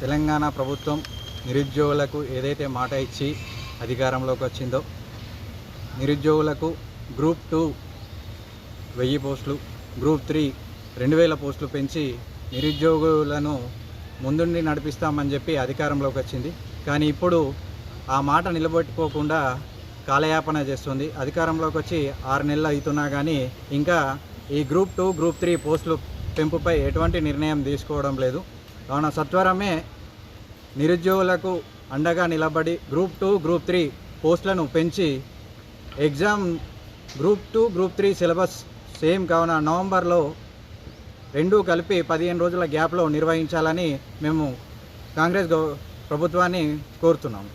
తెలంగాణ ప్రభుత్వం నిరుద్యోగులకు ఏదైతే మాట ఇచ్చి అధికారంలోకి వచ్చిందో నిరుద్యోగులకు గ్రూప్ టూ వెయ్యి పోస్టులు గ్రూప్ త్రీ రెండు వేల పోస్టులు పెంచి నిరుద్యోగులను ముందుండి నడిపిస్తామని చెప్పి అధికారంలోకి వచ్చింది. కానీ ఇప్పుడు ఆ మాట నిలబెట్టుకోకుండా కాలయాపన చేస్తుంది. అధికారంలోకి వచ్చి ఆరు నెలలు అవుతున్నా కానీ ఇంకా ఈ గ్రూప్ టూ గ్రూప్ త్రీ పోస్టులు పెంపుపై ఎటువంటి నిర్ణయం తీసుకోవడం లేదు. కావున సత్వరమే నిరుద్యోగులకు అండగా నిలబడి గ్రూప్ టూ గ్రూప్ త్రీ పోస్టులను పెంచి exam group two group three syllabus same కావున నవంబర్లో రెండూ కలిపి పదిహేను రోజుల గ్యాప్లో నిర్వహించాలని మేము కాంగ్రెస్ ప్రభుత్వాన్ని కోరుతున్నాము.